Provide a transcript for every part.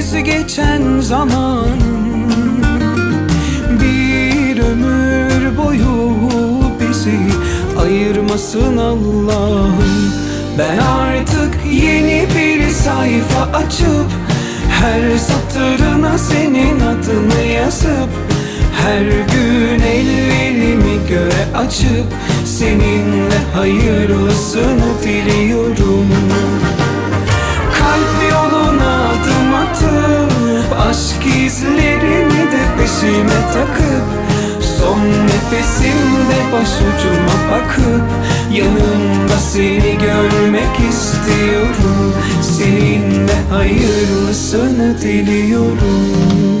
Sensiz geçen zamanın Bir ömür boyu bizi ayırmasın Allah'ım. Ben artık yeni bir sayfa açıp Her satırına senin adını yazıp Her gün ellerimi göğe açıp Seninle hayırlısını takıp Son nefesimde başucuma bakıp Yanımda seni görmek istiyorum. Seninle hayırlısını diliyorum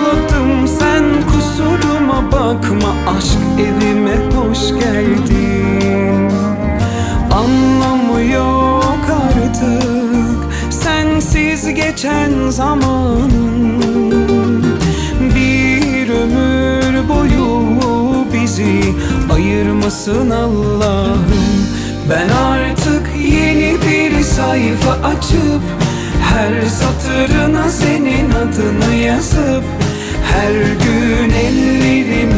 Anlamı yok artık. Sensiz geçen zamanın Bir ömür boyu bizi ayırmasın Allah'ım. Ben artık yeni bir sayfa açıp her satırına senin adını yazıp Her gün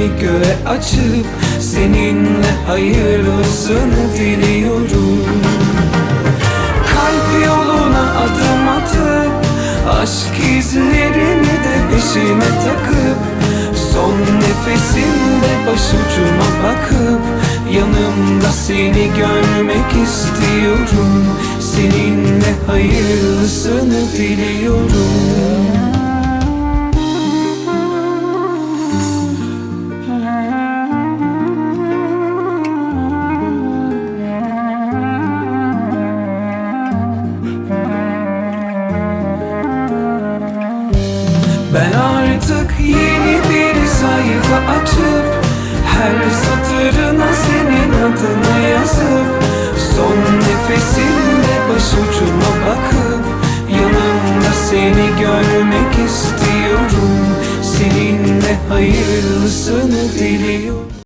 ellerimi göğe açıp Seninle hayırlısını diliyorum. Kalp yoluna adım atıp Aşk izlerini de peşime takıp Son nefesimde başucuma bakıp Yanımda seni görmek istiyorum. Seninle hayırlısını diliyorum Ben artık yeni bir sayfa açıp Her satırına senin adını yazıp Son nefesimde başucuma bakıp Yanımda seni görmek istiyorum. Seninle hayırlısını diliyorum